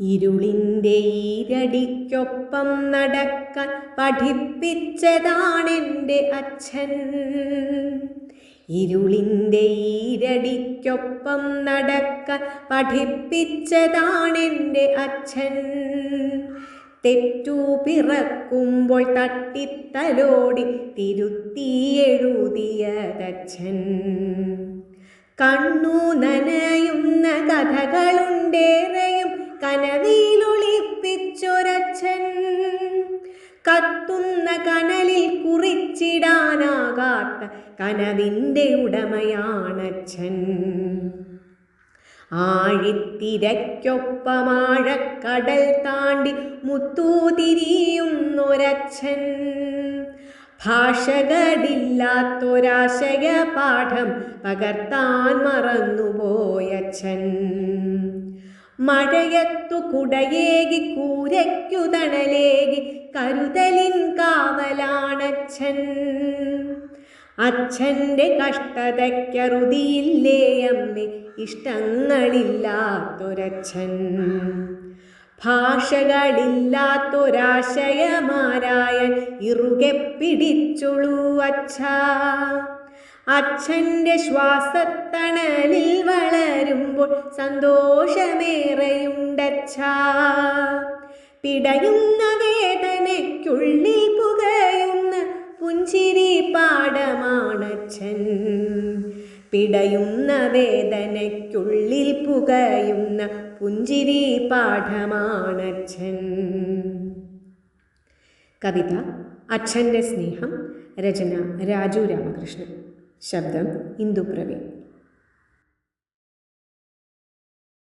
ഇരുളിന്റെ ഈരടിക്കൊപ്പം നടക്കാൻ പഠിപ്പിച്ചതാണെന്റെ അച്ഛൻ. ഇരുളിന്റെ ഈരടിക്കൊപ്പം നടക്കാൻ പഠിപ്പിച്ചതാണെന്റെ അച്ഛൻ. തെറ്റു പിറക്കുമ്പോൾ തട്ടിത്തലോടി തിരുത്തി എഴുതിയതച്ഛൻ. കണ്ണു നനയുന്ന കഥകളുണ്ടേറെയും കനവിലൊളിപ്പിച്ചൊരച്ഛൻ. കത്തുന്ന കനലിൽ കുറിച്ചിടാനാകാത്ത കനവിന്റെ ഉടമയാണച്ഛൻ. ആഴിത്തിരയ്ക്കൊപ്പമാഴക്കടൽ താണ്ടി മുത്തൂതിരിയുന്നൊരച്ഛൻ. ഭാഷകളില്ലാത്തൊരാശയ പാഠം പകർത്താൻ മറന്നുപോയച്ഛൻ. മഴയത്തു കുടയേകി കൂരയ്ക്കു തണലേകി കരുതലിൻ കാവലാണച്ഛൻ. അച്ഛന്റെ കഷ്ടതയ്ക്കറുതിയില്ലേ അമ്മേ ഇഷ്ടങ്ങളില്ലാത്തൊരച്ഛൻ. ഭാഷകളില്ലാത്തൊരാശയമാരായ ഇറുകെ പിടിച്ചുളൂ അച്ഛ. അച്ഛന്റെ ശ്വാസത്തണലിൽ വളരുമ്പോൾ സന്തോഷമേറെയുണ്ടച്ഛ. പിടയുന്ന വേദനയ്ക്കുള്ളിൽ പുകയുന്ന പുഞ്ചിരി പാടമാണച്ഛൻ. പിടയുന്ന വേദനയ്ക്കുള്ളിൽ പുകയുന്ന പുഞ്ചിരി പാഠമാണച്ഛൻ. കവിത അച്ഛന്റെ സ്നേഹം രചന രാജു രാമകൃഷ്ണൻ. ശബ്ദം ഇന്ദുപ്രവീൺ